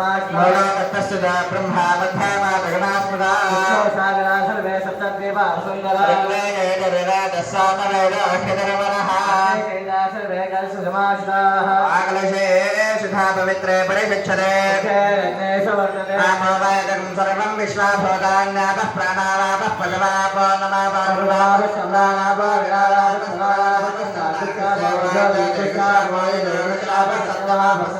मौलोकस्तस्य ब्रह्मा मध्यामा जगनास्मदा सागरा सर्वे सप्तदेवा सुन्दरा सर्वे कलसुसमाश्रिताः आकलशे सुधा पवित्रे परिषच्छते सर्वं विश्वाभूतान्यापः प्राणावापः पलवापो नमापाः सम्राणापो विराणापः सम्राणापः सम्राणापः सम्राणापः सम्राणापः सम्राणापः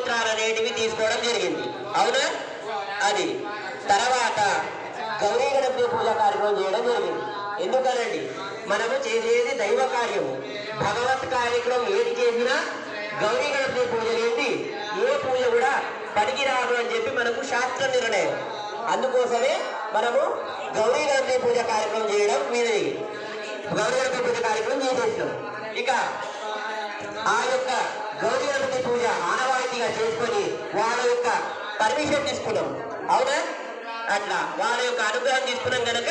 గోత్రాలు అనేటివి తీసుకోవడం జరిగింది. అవునా? అది. తర్వాత గౌరీ గణపతి పూజ కార్యక్రమం చేయడం జరిగింది. ఎందుకనండి? మనము చేసేది దైవ కార్యము. భగవత్ కార్యక్రమం ఏది చేసినా గౌరీ గణపతి పూజ లేని ఏ పూజ కూడా పడికి రాదు అని చెప్పి మనకు శాస్త్ర నిర్ణయం. అందుకోసమే మనము గౌరీ గణపతి పూజ కార్యక్రమం చేయడం మీద గౌరీ గణపతి పూజ కార్యక్రమం చేసేస్తాం ఇక ఆ యొక్క గౌరీ గణపతి పూజ ఆనవాయితీగా చూసుకొని వాళ్ళ యొక్క పర్మిషన్ తీసుకున్నాం. అవునా? అట్లా. వాళ్ళ యొక్క అనుగ్రహం తీసుకున్నాం కనుక